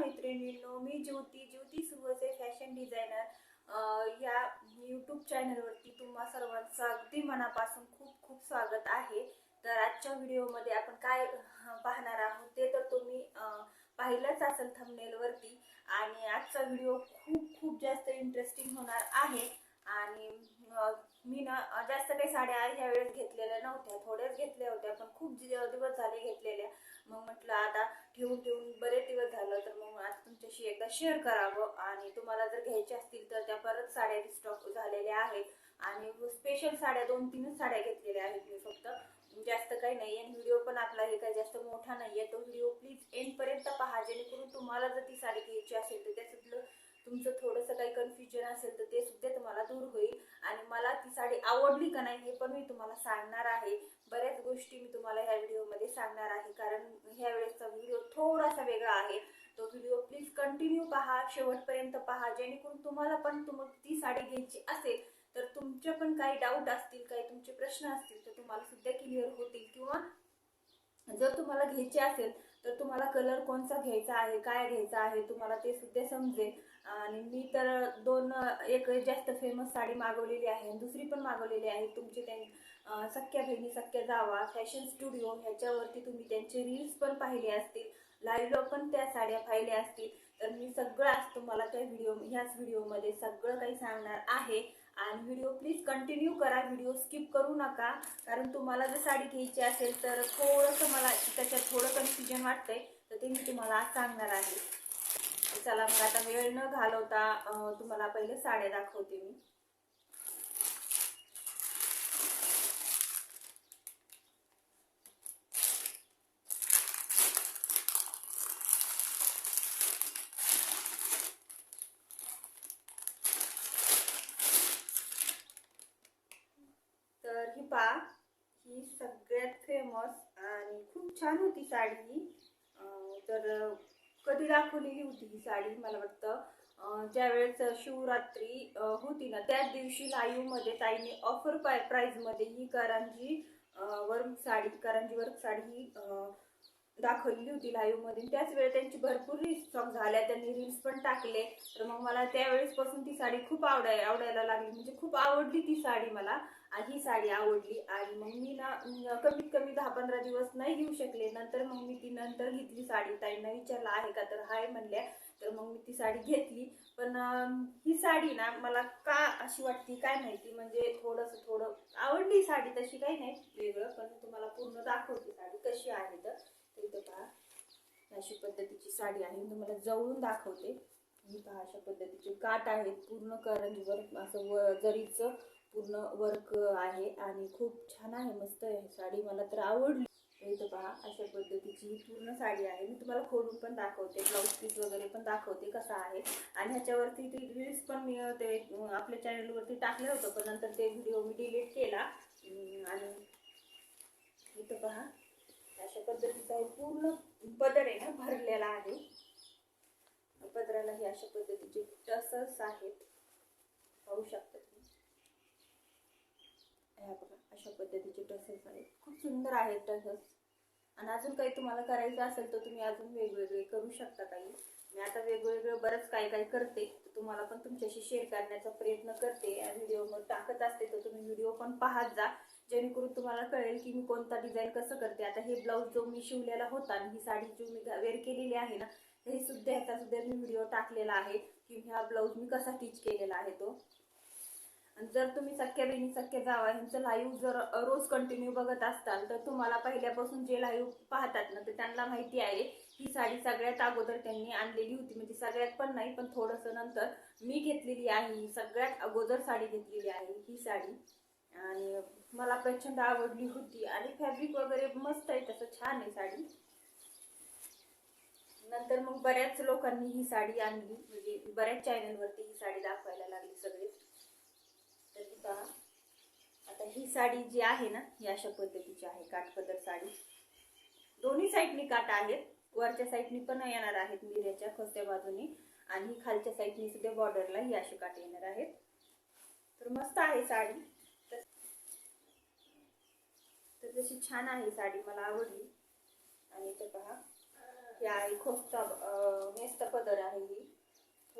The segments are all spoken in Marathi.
मैत्रिणींनो मी ज्योती ज्योती सुवसे फॅशन डिझायनर या यूट्यूब चॅनलवरती तुम्हा सर्वांचं अगदी मनापासून खूप खूप स्वागत आहे. तर आजच्या व्हिडिओमध्ये आपण काय पाहणार आहोत ते तर तुम्ही पाहिलंच असेल थंबनेलवरती आणि आजचा व्हिडिओ खूप खूप जास्त इंटरेस्टिंग होणार आहे. आणि मी ना जास्त काही साड्या ह्या वेळेस घेतलेल्या नव्हत्या. थोड्याच घेतल्या होत्या पण खूप दिवस झाले घेतलेल्या. मग म्हटलं आता ठेवून ठेवून बरेच दिवस झालं तर मग आज तुमच्याशी एकदा शेअर करावं आणि तुम्हाला जर घ्यायच्या असतील तर त्या परत साड्या स्टॉक झालेल्या आहेत आणि स्पेशल साड्या दोन तीनच साड्या घेतलेल्या आहेत मी फक्त. जास्त काही नाही आणि व्हिडिओ पण आपला हे काही जास्त मोठा नाहीये तो व्हिडिओ प्लीज एंडपर्यंत पहा जेणेकरून तुम्हाला जर ती साडी घ्यायची असेल तर त्याच्यातलं तुमचं थोडंसं काही कन्फ्युजन असेल तर ते सुद्धा तुम्हाला दूर होईल. आणि मला ती साडी आवडली का नाही हे पण मी तुम्हाला सांगणार आहे. बऱ्याच गोष्टी मी तुम्हाला ह्या व्हिडिओमध्ये सांगणार आहे. कारण ह्या वेळेसचा व्हिडिओ थोडासा वेगळा आहे. तो व्हिडिओ प्लीज कंटिन्यू पहा. शेवटपर्यंत पहा. जेणेकरून तुम्हाला पण तुम ती साडी घ्यायची असेल तर तुमचे पण काही डाऊट असतील काही तुमचे प्रश्न असतील तर तुम्हाला सुद्धा क्लिअर होतील. किंवा जर तुम्हाला घ्यायचे असेल तर तुम्हाला कलर कोणचा घ्यायचा आहे काय घ्यायचा आहे तुम्हाला ते सुद्धा समजेल. आणि मी तर दोन एक जास्त फेमस साडी मागवलेली आहे दुसरी पण मागवलेली आहे. तुमची त्या सख्या बहिणी सख्या जावा फॅशन स्टुडिओ ह्याच्यावरती तुम्ही त्यांचे रील्स पण पाहिले असतील लाईव्ह पण त्या साड्या पाहिल्या असतील. तर मी सगळं आज तुम्हाला त्या व्हिडिओ ह्याच व्हिडिओमध्ये सगळं काही सांगणार आहे. आणि व्हिडिओ प्लीज कंटिन्यू करा. व्हिडिओ स्किप करू नका. कारण तुम्हाला जर साडी घ्यायची असेल तर थोडंसं मला त्याच्यात थोडं कन्फ्युजन वाटतंय. तर ते मी तुम्हाला आज सांगणार आहे. चला मग आता वेळ न घालवता तुम्हाला पहिले साड्या दाखवते मी तर ही पा ही सगळ्यात फेमस आणि खूप छान होती साडी ही तर कधी दाखवलेली होती ही साडी मला वाटतं? ज्यावेळेस शिवरात्री होती ना त्याच दिवशी लाईव्हमध्ये ताईने ऑफर पाय प्राईजमध्ये ही करांजी वर्क साडी करांजी वर्क साडी ही दाखवलेली होती लाईव्हमध्ये. त्याच वेळेस त्यांची भरपूर रिस्टॉक झाल्या त्यांनी रील्स पण टाकले. तर मग मला त्यावेळेसपासून ती साडी खूप आवडाय आवडायला लागली. म्हणजे खूप आवडली ती साडी मला. ही साडी आवडली आणि मग मी ना कमीत कमी दहा पंधरा दिवस नाही घेऊ शकले. नंतर मग मी ती नंतर घेतली साडी. ताईंना विचारलं आहे का? तर हाय म्हणल्या. तर मग मी ती साडी घेतली. पण ही साडी ना मला का अशी वाटती काय माहिती. म्हणजे थोडंसं थोडं आवडली साडी तशी काही नाही वेगळं. पण तुम्हाला पूर्ण दाखवते साडी कशी आहे तर. तर इथं पहा. अशी पद्धतीची साडी आहे. मी तुम्हाला जवळून दाखवते. ही पहा अशा पद्धतीचे काट आहेत पूर्ण करंजीवर. असं व जरीचं पूर्ण वर्क आहे आणि खूप छान आहे मस्त आहे साडी. मला तर आवडली. इथं पहा अशा पद्धतीची ही पूर्ण साडी आहे. मी तुम्हाला खोलून पण दाखवते ब्लाऊज पीस वगैरे पण दाखवते कसा आहे. आणि ह्याच्यावरती ते रील्स पण मी ते आपल्या चॅनलवरती टाकलं होतं पण नंतर ते व्हिडिओ मी डिलीट केला. आणि इथं पहा अशा पद्धतीचा पूर्ण पदर आहे ना भरलेला आहे. पदराला हे अशा पद्धतीचे टसल्स आहेत. पाहू शकतात ह्या बघा अशा पद्धतीचे ड्रेसेस आहेत. खूप सुंदर आहेत ड्रेसेस आणि अजून काही तुम्हाला करायचं असेल तर तुम्ही अजून वेगवेगळे करू शकता काही मी आता वेगवेगळं बरंच काही काही करते. तर तुम्हाला पण तुमच्याशी शेअर करण्याचा प्रयत्न करते. या व्हिडिओ टाकत असते तर तुम्ही व्हिडिओ पण पाहत जा. जेणेकरून तुम्हाला कळेल की मी कोणता डिझाईन कसं करते. आता हे ब्लाऊज जो मी शिवलेला होता आणि ही साडी जो मी वेअर केलेली आहे ना हे सुद्धा ह्याचा सुद्धा मी व्हिडिओ टाकलेला आहे की ह्या ब्लाऊज मी कसा टिच केलेला आहे तो. जर तुम्ही सख्या बहिणी सख्या जावा ह्यांचं लाईव्ह जर रोज कंटिन्यू बघत असताल तर तुम्हाला पहिल्यापासून जे लाईव्ह पाहतात ना ते त्यांना माहिती आहे ही साडी सगळ्यात अगोदर त्यांनी आणलेली होती. म्हणजे सगळ्यात पण नाही पण थोडंसं नंतर मी घेतलेली आहे. ही सगळ्यात अगोदर साडी घेतलेली आहे ही साडी. आणि मला प्रचंड आवडली होती. आणि फॅब्रिक वगैरे मस्त आहे तसं छान आहे साडी. नंतर मग बऱ्याच लोकांनी ही साडी आणली. म्हणजे बऱ्याच चॅनलवरती ही साडी दाखवायला लागली सगळे. तर ही पहा आता ही साडी जी आहे ना ही अशा पद्धतीची आहे काठपदर साडी. दोन्ही साईडनी काट आहेत वरच्या साईडनी पण येणार आहेत मिऱ्याच्या खोस्त्या बाजूनी आणि खालच्या साईडनी सुद्धा बॉर्डरला ही अशी काट येणार आहेत. तर मस्त आहे साडी. तर- जशी तशी छान आहे साडी मला आवडली. आणि इथं पहा हे आहे खोस्ता नेस्त पदर आहे ही.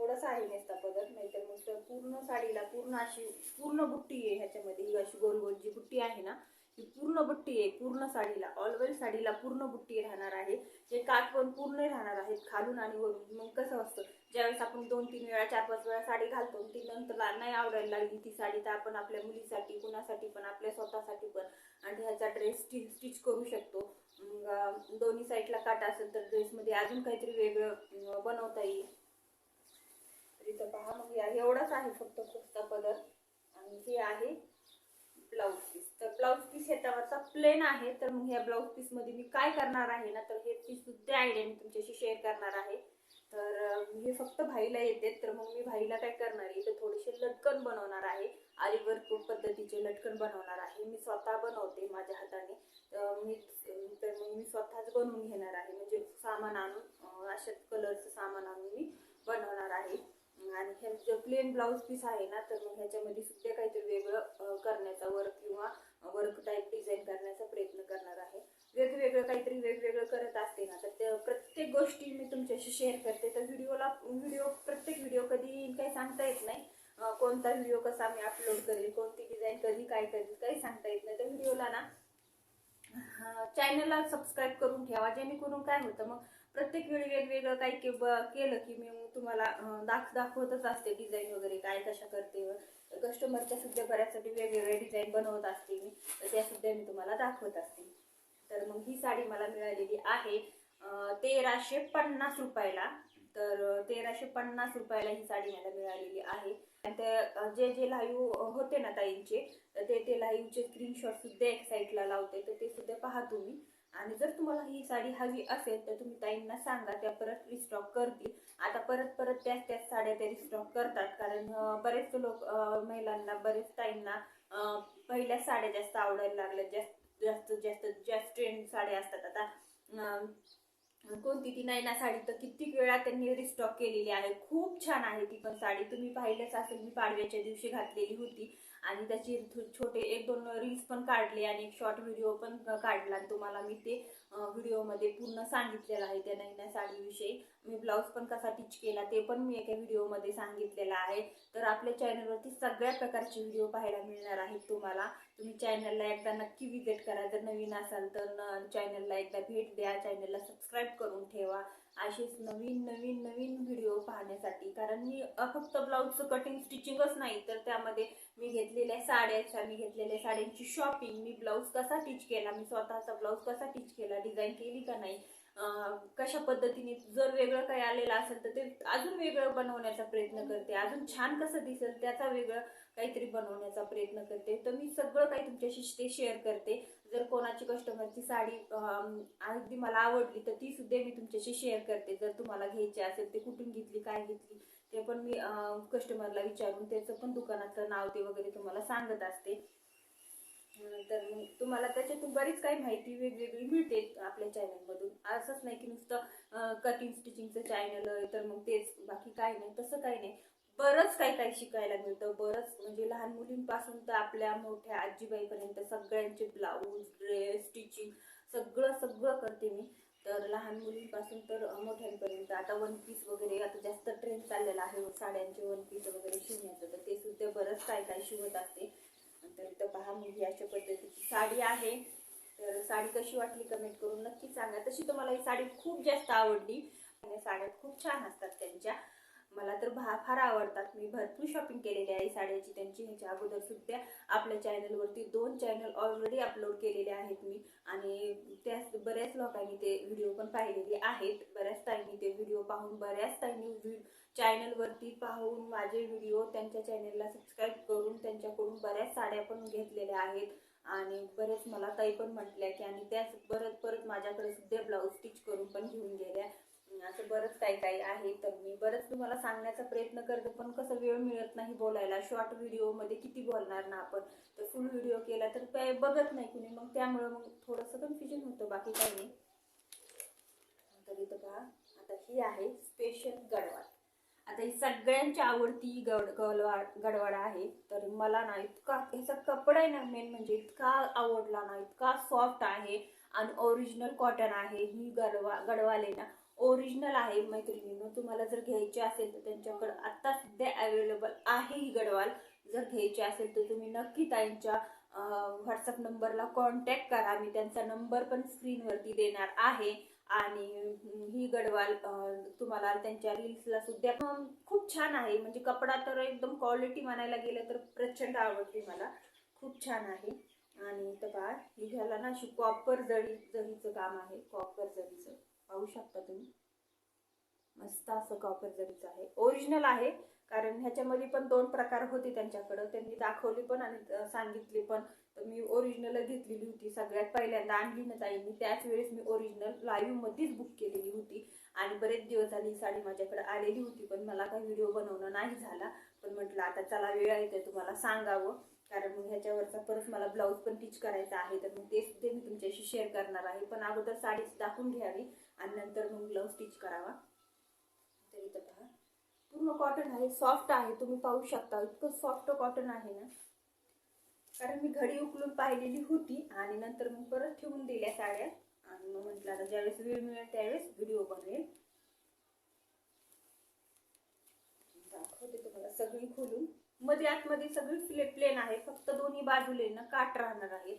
थोडंसं आहे नेसता पदर नाहीतर मग तर पूर्ण साडीला पूर्ण अशी पूर्ण बुट्टी आहे ह्याच्यामध्ये. ही अशी गोल गोल जी बुट्टी आहे ना ही पूर्ण बुट्टी आहे पूर्ण साडीला ऑलवेल साडीला पूर्ण बुट्टी राहणार आहे. जे काठ पण पूर्ण राहणार आहेत खालून आणि वरून. मग कसं असतं ज्यावेळेस आपण दोन तीन वेळा चार पाच वेळा साडी घालतो आणि ती नंतर नाही आवडायला लागली ती साडी तर आपण आपल्या मुलीसाठी कुणासाठी पण आपल्या स्वतःसाठी पण आणि ह्याचा ड्रेस स्टिच स्टिच करू शकतो. मग दोन्ही साईडला काटा असेल तर ड्रेसमध्ये अजून काहीतरी वेगळं बनवता येईल. तर इथं पहा मग या एवढाच आहे फक्त कुर्ता पदर आणि हे आहे ब्लाऊज पीस तर ब्लाऊज पीस ह्याच्यावरचा प्लेन आहे तर मग ह्या ब्लाऊज पीसमध्ये मी काय करणार आहे ना तर हे पीससुद्धा सुद्धा आयडिया मी तुमच्याशी शेअर करणार आहे. तर हे फक्त भाईला येते तर मग मी भाईला काय करणार आहे तर थोडेसे लटकन बनवणार आहे. आरीवर्क पद्धतीचे लटकन बनवणार आहे. मी स्वतः बनवते माझ्या हाताने. तर मी तर मग मी स्वतःच बनवून घेणार आहे. म्हणजे सामान आणून अशा अशाच कलरचं सामान आणून मी बनवणार आहे. आणि हे जो प्लेन ब्लाऊज पीस आहे ना तर मग ह्याच्यामध्ये सुद्धा काहीतरी वेगळं करण्याचा वर्क किंवा वर्क टाईप डिझाईन करण्याचा प्रयत्न करणार आहे. वेगवेगळं काहीतरी वेगवेगळं करत असते ना तर प्रत्येक गोष्टी मी तुमच्याशी शेअर करते. तर व्हिडिओला व्हिडिओ प्रत्येक व्हिडिओ कधी काही सांगता येत नाही. कोणता व्हिडिओ कसा मी अपलोड करेल कोणती डिझाईन कधी काय करेल काही सांगता येत नाही. तर व्हिडिओला ना चॅनलला सबस्क्राईब करून ठेवा. जेणेकरून काय होतं मग प्रत्येक वेळी वेगवेगळं काही के ब- केलं की मी तुम्हाला दाख दाखवतच असते डिझाईन वगैरे काय कशा करते. कस्टमरच्या सुद्धा बऱ्याचसाठी वेगवेगळे डिझाईन बनवत असते मी. तर त्या सुद्धा मी तुम्हाला दाखवत असते. तर मग ही साडी मला मिळालेली आहे तेराशे पन्नास रुपयाला. तर तेराशे पन्नास रुपयाला ही साडी मला मिळालेली आहे. आणि ते जे जे लाईव्ह होते ना ताईंचे तर ते ते लाईव्हचे स्क्रीनशॉट सुद्धा एक साईडला लावते. तर ते सुद्धा पहा तुम्ही. आणि जर तुम्हाला ही साडी हवी असेल तर तुम्ही ताईंना सांगा त्या परत रिस्टॉक करतील. आता परत परत त्याच त्याच साड्या त्या रिस्टॉक करतात. कारण बरेच लोक महिलांना बरेच ताईंना पहिल्या साड्या जास्त आवडायला लागल्या. जास्त जास्त जास्त जास्त ट्रेंड साड्या असतात. आता कोणती ती नैना साडी तर कित्येक वेळा त्यांनी रिस्टॉक केलेली आहे. खूप छान आहे ती पण साडी. तुम्ही पाहिलंच असेल मी पाडव्याच्या दिवशी घातलेली होती. आणि त्याची छोटे एक दोन रील्स पण काढले आणि एक शॉर्ट व्हिडिओ पण काढला आणि तुम्हाला मी ते व्हिडिओमध्ये पूर्ण सांगितलेलं आहे त्या नैना साडीविषयी. मी ब्लाऊज पण कसा टिच केला ते पण मी एका व्हिडिओमध्ये सांगितलेलं आहे. तर आपल्या चॅनलवरती सगळ्या प्रकारचे व्हिडिओ पाहायला मिळणार आहेत तुम्हाला. तुम्ही चॅनलला एकदा नक्की विजिट करा. जर नवीन असाल तर चॅनलला एकदा भेट द्या. चॅनलला सबस्क्राईब करून ठेवा. असेच नवीन नवीन नवीन व्हिडिओ पाहण्यासाठी. कारण मी फक्त ब्लाऊजचं कटिंग स्टिचिंगच नाही तर त्यामध्ये मी घेतलेल्या साड्याच्या मी घेतलेल्या साड्यांची शॉपिंग मी ब्लाऊज कसा टीच केला मी स्वतःचा ब्लाऊज कसा टिच केला डिझाईन केली का नाही कशा पद्धतीने जर वेगळं काही आलेलं असेल तर ते अजून वेगळं बनवण्याचा प्रयत्न करते अजून छान कसं दिसेल त्याचा वेगळं काहीतरी बनवण्याचा प्रयत्न करते. तर मी सगळं काही तुमच्याशी ते शेअर करते. जर कोणाची कस्टमरची साडी अगदी मला आवडली तर ती सुद्धा मी तुमच्याशी शेअर करते. जर तुम्हाला घ्यायची असेल ते कुठून घेतली काय घेतली ते पण मी कस्टमरला विचारून त्याचं पण दुकानाचं नाव ते वगैरे तुम्हाला सांगत असते. तर तुम्हाला त्याच्यातून बरीच काही माहिती वेगवेगळी मिळते आपल्या चॅनलमधून असंच नाही की नुसतं कटिंग स्टिचिंगचं चॅनल आहे तर मग तेच बाकी काही नाही तसं काही नाही. बरंच काही काही शिकायला मिळतं. बरंच म्हणजे लहान मुलींपासून तर आपल्या मोठ्या आजीबाईपर्यंत सगळ्यांचे ब्लाऊज ड्रेस स्टिचिंग सगळं सगळं करते मी. तर लहान मुलींपासून तर मोठ्यांपर्यंत. आता वन पीस वगैरे आता जास्त ट्रेंड चाललेला आहे. साड्यांचे वन पीस वगैरे शिवण्याचं. तर ते सुद्धा बरंच काय काय शिवत असते. तर इथं पहा मुली अशा पद्धतीची साडी आहे. तर साडी कशी वाटली कमेंट करून नक्की सांगा. तशी तर मला ही साडी खूप जास्त आवडली. आणि साड्या खूप छान असतात त्यांच्या. मला तर भा फार आवडतात. मी भरपूर शॉपिंग केलेली आहे साड्याची. त्यांची ह्याच्या अगोदर सुद्धा आपल्या चॅनलवरती दोन चॅनल ऑलरेडी अपलोड केलेले आहेत मी. आणि त्याच बऱ्याच लोकांनी ते व्हिडिओ पण पाहिलेले आहेत. बऱ्याच ताईंनी ते व्हिडिओ पाहून बऱ्याच ताईंनी चॅनलवरती पाहून माझे व्हिडिओ त्यांच्या चॅनलला सबस्क्राईब करून त्यांच्याकडून बऱ्याच साड्या पण घेतलेल्या आहेत. आणि बरेच मला ताई पण म्हटल्या की आणि त्याच परत परत माझ्याकडे सुद्धा ब्लाऊज स्टिच करून पण घेऊन गेल्या. असं बरंच काही काही आहे. तर मी बरंच तुम्हाला सांगण्याचा प्रयत्न करते पण कसं वेळ मिळत नाही बोलायला. शॉर्ट व्हिडिओमध्ये किती बोलणार ना आपण? तर फुल व्हिडिओ केला तर काय बघत नाही कुणी. मग त्यामुळं मग थोडंसं कन्फ्युजन होतं बाकी काही नाही. तर इथं पहा. आता ही आहे स्पेशल गडवाड आता ही सगळ्यांची आवडती गड गलवाड गडवाड आहे. तर मला ना इतका ह्याचा कपडा आहे ना मेन म्हणजे इतका आवडला ना इतका सॉफ्ट आहे. आणि ओरिजिनल कॉटन आहे. ही गडवा गडवाले ना. ओरिजिनल आहे मैत्रिणींनो. तुम्हाला जर घ्यायची असेल तर त्यांच्याकडे आत्ता सध्या अवेलेबल आहे ही गडवाल. जर घ्यायची असेल तर तुम्ही नक्की ताईंच्या व्हॉट्सअप नंबरला कॉन्टॅक्ट करा. मी त्यांचा नंबर पण स्क्रीनवरती देणार आहे. आणि ही गडवाल तुम्हाला त्यांच्या रील्सला सुद्धा पण खूप छान आहे. म्हणजे कपडा तर एकदम क्वालिटी म्हणायला गेलं तर प्रचंड आवडते मला. खूप छान आहे. आणि तर काय ही घ्यायला ना अशी कॉपर जळी जळीचं काम आहे. कॉपर जळीचं पाहू शकता तुम्ही. मस्त असं कॉपर जरीचं आहे. ओरिजिनल आहे कारण ह्याच्यामध्ये पण दोन प्रकार होते त्यांच्याकडं. त्यांनी दाखवली पण आणि सांगितली पण. तर मी ओरिजिनल घेतलेली होती सगळ्यात पहिल्यांदा. आणली ना ताईंनी त्याच वेळेस मी ओरिजिनल लाईव्ह मध्येच बुक केलेली होती. आणि बरेच दिवस झाली ही साडी माझ्याकडे आलेली होती पण मला काही व्हिडिओ बनवणं नाही झाला. पण म्हटलं आता चला वेळ येते तुम्हाला सांगावं. कारण मग ह्याच्यावरचा परत मला ब्लाऊज पण टीच करायचा आहे. तर मग ते सुद्धा मी तुमच्याशी शेअर करणार आहे. पण अगोदर साडीच दाखवून घ्यावी. आणि नंतर मग ब्लाऊज स्टिच करावा. तर इथं पहा. पूर्ण कॉटन आहे सॉफ्ट आहे तुम्ही पाहू शकता. इतकं सॉफ्ट कॉटन आहे ना. कारण मी घडी उकलून पाहिलेली होती आणि नंतर मग परत ठेवून दिल्या साड्या. आणि मग म्हटलं आता ज्यावेळेस वेळ मिळेल त्यावेळेस व्हिडिओ बनवेल दाखवते तुम्हाला सगळी खोलून. मध्ये आतमध्ये सगळी प्ले प्लेन आहे फक्त दोन्ही बाजूले ना काठ राहणार आहेत.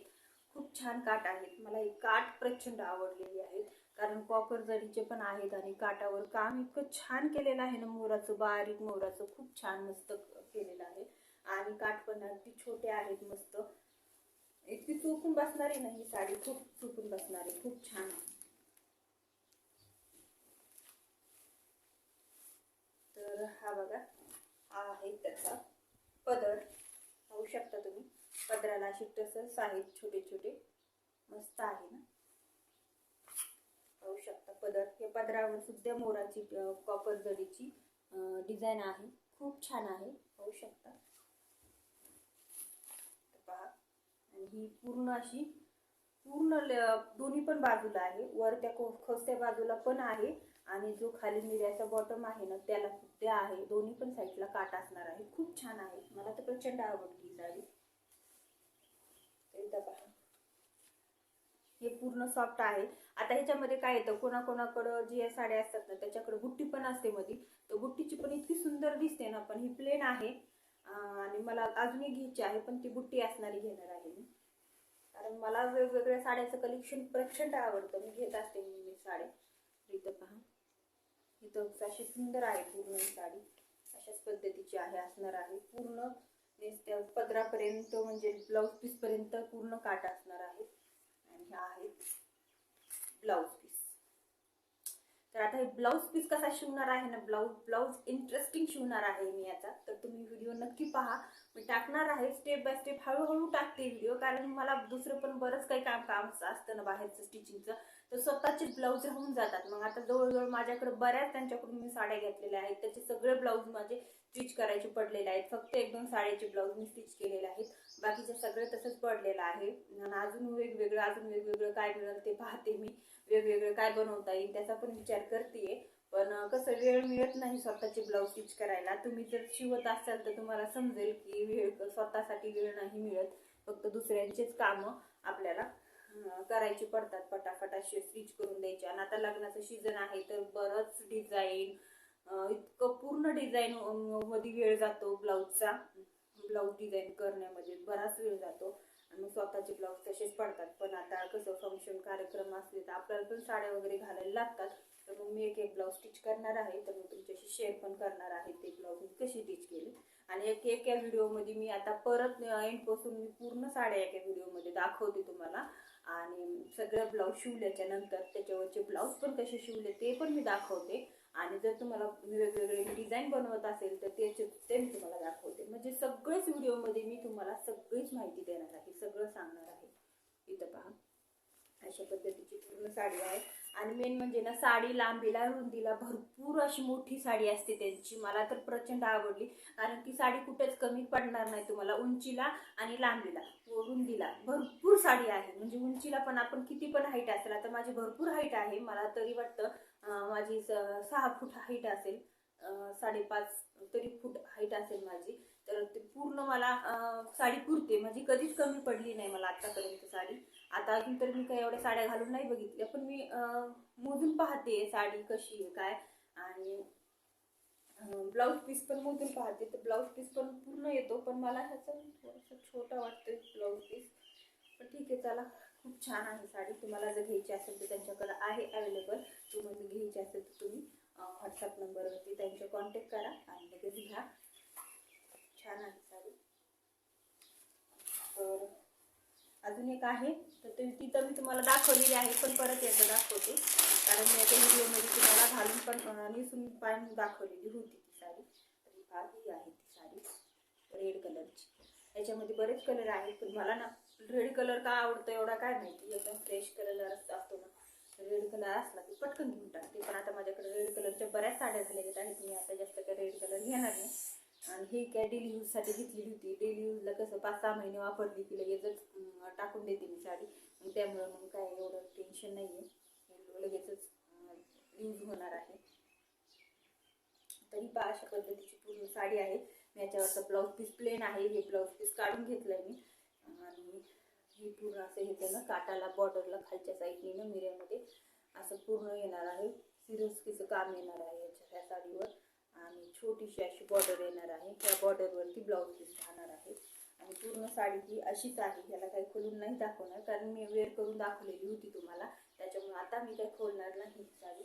खूप छान काठ आहेत. मला ही काठ प्रचंड आवडलेली आहेत. कारण कॉपर जरीचे पण आहेत आणि काठावर काम इतकं छान केलेलं आहे ना मोराचं बारीक मोराचं खूप छान मस्त केलेलं आहे. आणि काठ पण अगदी छोटे आहेत मस्त. इतकी चुकून बसणारी ना ही साडी खूप चुकून बसणारी खूप छान. आहे तर हा बघा हा आहे त्याचा पदर. पाहू शकता तुम्ही? पदराला अशी तसंच आहेत छोटे छोटे मस्त आहे ना. पदर हे पदरावर सुद्धा मोराची कॉपर जरीची डिझाईन आहे. खूप छान आहे. पाहू शकता. पहा. आणि ही पूर्ण अशी पूर्ण ल- दोन्ही पण बाजूला आहे. वर त्या खोस्त्या बाजूला पण आहे. आणि जो खाली निर्याचा बॉटम आहे ना त्याला सुद्धा आहे. दोन्ही पण साईडला काट असणार आहे. खूप छान आहे. मला तर प्रचंड आवडली ही साडी. तर पहा. हे पूर्ण सॉफ्ट आहे. आता ह्याच्यामध्ये काय येतं? कोणाकोणाकडं जी साड्या असतात ना त्याच्याकडे बुट्टी पण असते मध्ये तर बुट्टीची पण इतकी सुंदर दिसते ना पण ही प्लेन आहे. आणि मला अजूनही घ्यायची आहे पण ती बुट्टी असणारी घेणार आहे मी. कारण मला वेगवेगळ्या साड्याचं कलेक्शन प्रचंड आवडतं. मी घेत असते मी साड्या इथं पहा. इथं अशी सुंदर आहे पूर्ण साडी. अशाच पद्धतीची आहे असणार आहे. पूर्ण पदरापर्यंत म्हणजे ब्लाऊज पीसपर्यंत पूर्ण काट असणार आहे. आणि ह्या आहेत. ब्लाऊज पीस तर आता हे ब्लाऊज पीस कसा शिवणार आहे ना ब्लाऊज ब्लाऊज इंटरेस्टिंग शिवणार आहे मी याचा तर तुम्ही व्हिडिओ नक्की पहा. मी टाकणार आहे स्टेप बाय स्टेप हळूहळू टाकते व्हिडिओ कारण मला दुसरं पण बरंच काही काम काम असतं ना बाहेरचं स्टिचिंगचं तर स्वतःचे ब्लाऊज राहून जातात. मग आता जवळजवळ माझ्याकडे बऱ्याच त्यांच्याकडून मी साड्या घेतलेल्या आहेत. त्याचे सगळे ब्लाऊज माझे स्टिच करायचे पडलेले आहेत. फक्त एक दोन साड्याचे ब्लाऊज मी स्टिच केलेले आहेत. बाकीचे सगळे तसंच पडलेलं आहे. आणि अजून वेगवेगळं अजून वेगवेगळं काय मिळेल ते पाहते मी. वेगवेगळं काय बनवता येईल त्याचा पण विचार करते पण कसं वेळ मिळत नाही स्वतःचे ब्लाऊज स्टिच करायला. तुम्ही जर शिवत असाल तर तुम्हाला समजेल की वेळ स्वतःसाठी वेळ नाही मिळत. फक्त दुसऱ्यांचेच कामं आपल्याला करायची पडतात. पटापट असे स्टिच करून द्यायचे. आणि आता लग्नाचं सीझन आहे तर बरंच डिझाईन इतकं पूर्ण डिझाईन मध्ये वेळ जातो ब्लाऊजचा ब्लाऊज डिझाईन करण्यामध्ये बराच वेळ जातो. आणि मग स्वतःचे ब्लाऊज तसेच पडतात. पण आता कसं फंक्शन कार्यक्रम असले तर आपल्याला पण साड्या वगैरे घालायला लागतात. तर मग मी एक एक ब्लाऊज स्टिच करणार आहे. तर मग तुमच्याशी शेअर पण करणार आहे. ते ब्लाऊज मी कशी स्टिच केली? आणि एक एका व्हिडिओमध्ये मी आता परत एंडपासून मी पूर्ण साड्या एका व्हिडिओमध्ये दाखवते तुम्हाला. आणि सगळं ब्लाऊज शिवल्याच्या नंतर त्याच्यावरचे ब्लाऊज पण कसे शिवले ते पण मी दाखवते. आणि जर तुम्हाला वेगवेगळे डिझाईन बनवत असेल तर त्याचे ते मी तुम्हाला दाखवते. म्हणजे सगळेच व्हिडिओमध्ये मी तुम्हाला सगळीच माहिती देणार आहे. सगळं सांगणार आहे. इथं पहा. अशा पद्धतीची पूर्ण साडी आहे. आणि मेन म्हणजे ना साडी लांबीला रुंदीला भरपूर अशी मोठी साडी असते त्यांची. मला तर प्रचंड आवडली. कारण ती साडी कुठेच कमी पडणार नाही तुम्हाला. उंचीला आणि लांबीला. रुंदीला. भरपूर साडी आहे. म्हणजे उंचीला पण आपण किती पण हाईट असेल आता माझी भरपूर हाईट आहे. मला तरी वाटतं माझी स- सहा फूट हाईट असेल. साडेपाच तरी फूट हाईट असेल माझी. तर ते पूर्ण मला साडी पुरते. म्हणजे कधीच कमी पडली नाही मला आतापर्यंत साडी. आता अजून तर मी काही एवढ्या साड्या घालून नाही बघितल्या पण मी मोजून पाहते साडी कशी आहे काय. आणि ब्लाऊज पीस पण मोजून पाहते. तर ब्लाऊज पीस पण पूर्ण येतो पण मला ह्याचा थोडासा छोटा वाटतोय ब्लाऊज पीस पण ठीक आहे चला. खूप छान आहे साडी. तुम्हाला जर घ्यायची असेल तर त्यांच्याकडे आहे अवेलेबल तुम्हाला घ्यायची असेल तर तुम्ही व्हॉट्सअप नंबरवरती त्यांचे कॉन्टॅक्ट करा आणि लगेच घ्या. छान आहे साडी. तर अजून एक आहे. तर ते ती तर मी तुम्हाला दाखवलेली आहे पण परत एकदा दाखवते. कारण मी आता व्हिडिओमध्ये तुम्हाला घालून पण निसून नेसून दाखवलेली होती ती साडी. तर ही फार ही आहे ती साडी रेड कलरची याच्यामध्ये बरेच कलर आहेत पण मला ना रेड कलर का आवडतो एवढा काय माहिती? एकदम फ्रेश कलर असतो ना. रेड कलर असला की पटकन घेऊन टाकते पण आता माझ्याकडे रेड कलरच्या बऱ्याच साड्या झालेल्या आहेत मी आता जास्त काय रेड कलर घेणार नाही. आणि ही काय डेली यूजसाठी घेतलेली होती. डेली यूजला कसं पाच सहा महिने वापरली की लगेचच टाकून देते मी साडी. त्यामुळं मग काय एवढं टेन्शन नाही आहे लगेचच यूज होणार आहे. तरी पहा अशा पद्धतीची पूर्ण साडी आहे. मी याच्यावरचा ब्लाऊज पीस प्लेन आहे. हे ब्लाऊज पीस काढून घेतलंय मी. आणि हे पूर्ण असं हे त्यानं काटाला बॉर्डरला खालच्या साईडने ना मिऱ्यामध्ये असं पूर्ण येणार आहे. सिरोस्कीचं काम येणार आहे याच्या ह्या साडीवर. आणि छोटीशी अशी बॉर्डर येणार आहे. त्या बॉर्डरवरती ब्लाऊज पीस राहणार आहे. आणि पूर्ण साडी ही अशीच आहे. याला काही खोलून नाही दाखवणार कारण मी वेअर करून दाखवलेली होती तुम्हाला. त्याच्यामुळे आता मी काही खोलणार नाही साडी.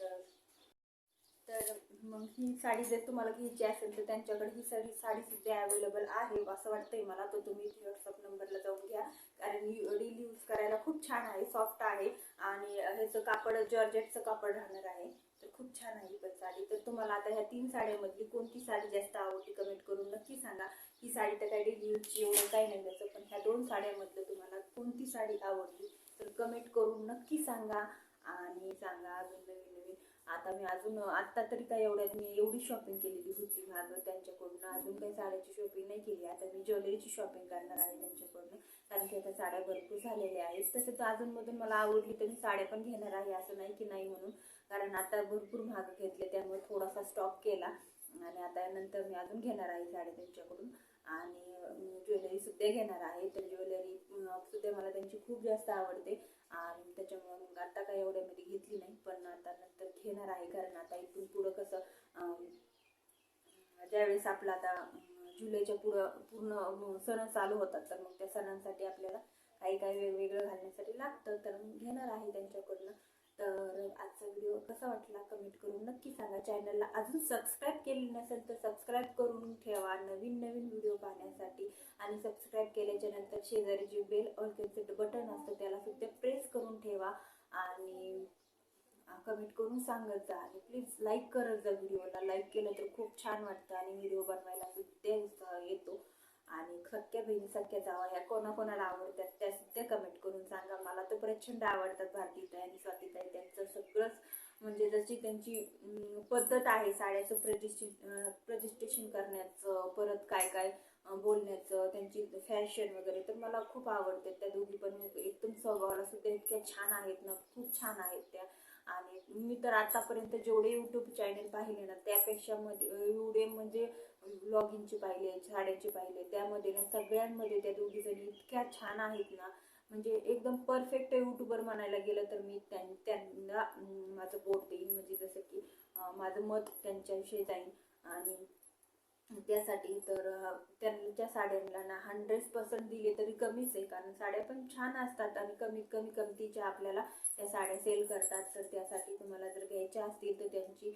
तर तर मग ही साडी जर तुम्हाला घ्यायची असेल तर त्यांच्याकडे ही साडी साडी सुद्धा अवेलेबल आहे असं वाटतंय मला. तर तुम्ही व्हॉट्सअप नंबरला जाऊन घ्या. कारण डेली यूज करायला खूप छान आहे सॉफ्ट आहे. आणि ह्याचं कापड जॉर्जेटचं कापड राहणार आहे. तर खूप छान आहे ही पण साडी. तर तुम्हाला आता ह्या तीन साड्यांमधली कोणती साडी जास्त आवडते कमेंट करून नक्की सांगा. ही साडी तर काही डेली यूजची एवढं काही नाही त्याचं पण ह्या दोन साड्यांमधलं तुम्हाला कोणती साडी आवडली तर कमेंट करून नक्की सांगा. आणि सांगा अजून नवीन नवीन. आता मी अजून आत्ता तरी काय एवढ्यात मी एवढी शॉपिंग केलेली होती मागं त्यांच्याकडून. अजून काही साड्याची शॉपिंग नाही केली. आता मी ज्वेलरीची शॉपिंग करणार आहे त्यांच्याकडून. कारण की आता साड्या भरपूर झालेल्या आहेत. तसंच अजूनमधून मला आवडली तर मी साड्या पण घेणार आहे असं नाही की नाही म्हणून. कारण आता भरपूर महाग घेतले त्यामुळे थोडासा स्टॉक केला. आणि आता नंतर मी अजून घेणार आहे साड्या त्यांच्याकडून. आणि ज्वेलरी सुद्धा घेणार आहे. तर ज्वेलरी सुद्धा मला त्यांची खूप जास्त आवडते. आणि त्याच्यामुळे मग आता काय एवढ्यामध्ये घेतली नाही. पण घेणार आहे. कारण आता इथून पुढं कसं ज्यावेळेस आपलं आता जुलैच्या पुढं पूर्ण सण चालू होतात तर मग त्या सणांसाठी आपल्याला काही काही वेगवेगळं घालण्यासाठी लागतं. तर मग घेणार आहे त्यांच्याकडनं. तर आजचा व्हिडिओ कसा वाटला कमेंट करून नक्की सांगा. चॅनलला अजून सबस्क्राईब केली नसेल तर सबस्क्राईब करून ठेवा. नवीन नवीन व्हिडिओ पाहण्यासाठी आणि सबस्क्राईब केल्याच्यानंतर शेजारी जे बेल ऑलकेचं बटन असतं त्याला सुद्धा प्रेस करून ठेवा. आणि कमेंट करून सांगत जा आणि प्लीज लाईक करत जा व्हिडिओला. लाईक केलं तर खूप छान वाटतं आणि व्हिडिओ बनवायला सुद्धा येतो. आणि खक्क्या बहिणीसारख्या जावा ह्या कोणाकोणाला आवडतात त्या सुद्धा कमेंट करून सांगा. मला तर प्रचंड आवडतात भारतीताई आणि स्वातीताई. त्यांचं सगळंच म्हणजे जशी त्यांची पद्धत आहे साड्याचं प्रजिस्ट्रे प्रजिस्ट्रेशन करण्याचं परत काय काय बोलण्याचं त्यांची फॅशन वगैरे तर मला खूप आवडते त्या दोघी पण एकदम स्वभावाला सुद्धा इतक्या छान आहेत ना. खूप छान आहेत त्या. आणि मी तर आतापर्यंत जेवढे यूट्यूब चॅनल पाहिले ना त्यापेक्षा मध्ये एवढे म्हणजे ब्लॉगिंगचे पाहिले साड्याचे पाहिले त्यामध्ये ना सगळ्यांमध्ये त्या दोघी जणी इतक्या छान आहेत ना. म्हणजे एकदम परफेक्ट युट्यूबर म्हणायला गेलं तर मी त्यां त्यांना माझं बोट देईन. म्हणजे जसं की माझं मत त्यांच्याविषयी जाईन. आणि त्यासाठी तर त्यांच्या साड्यांना ना हंड्रेड पर्सेंट दिले तरी कमीच आहे. कारण साड्या पण छान असतात आणि कमीत कमी किमतीच्या आपल्याला त्या साड्या सेल करतात तर त्यासाठी तुम्हाला जर घ्यायच्या असतील तर त्यांची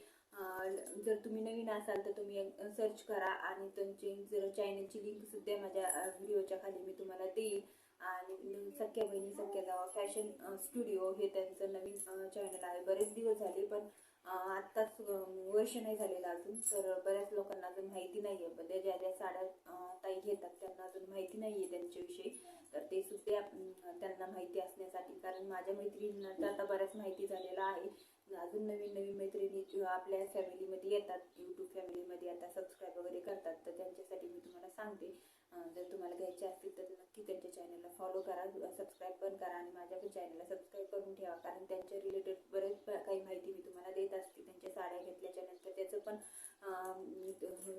जर तुम्ही नवीन असाल तर तुम्ही सर्च करा आणि त्यांची जर चॅनलची लिंक सुद्धा माझ्या व्हिडिओच्या खाली मी तुम्हाला देईल. आणि सख्या बहिणी सख्या जावा फॅशन स्टुडिओ हे त्यांचं नवीन चॅनल आहे. बरेच दिवस झाले पण आत्ताच वर्ष नाही झालेलं अजून तर बऱ्याच लोकांना अजून माहिती नाही आहे पण ज्या ज्या साड्या ताई घेतात त्यांना अजून माहिती नाही आहे त्यांच्याविषयी. तर ते सुद्धा त्यांना माहिती असण्यासाठी कारण माझ्या मैत्रिणींना तर आता बऱ्याच माहिती झालेलं आहे. अजून नवीन नवीन मैत्रिणी आपल्या फॅमिलीमध्ये येतात यूट्यूब फॅमिलीमध्ये आता सबस्क्राईब वगैरे करतात तर त्यांच्यासाठी मी तुम्हाला सांगते. जर तुम्हाला घ्यायचे असतील तर नक्की त्यांच्या चॅनलला फॉलो करा सबस्क्राईब पण करा आणि माझ्या पण चॅनलला सबस्क्राईब करून ठेवा. कारण त्यांच्या रिलेटेड बरेच काही माहिती मी तुम्हाला देत असते. त्यांच्या साड्या घेतल्याच्या नंतर त्याचं पण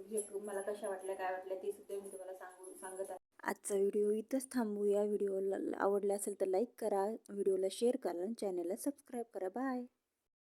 हे मला कशा वाटल्या काय वाटल्या ते सुद्धा मी तुम्हाला सांगू सांगत आहे आजचा व्हिडिओ इथंच थांबूया व्हिडिओला आवडला असेल तर लाईक करा. व्हिडिओला शेअर करा आणि चॅनलला सबस्क्राईब करा. बाय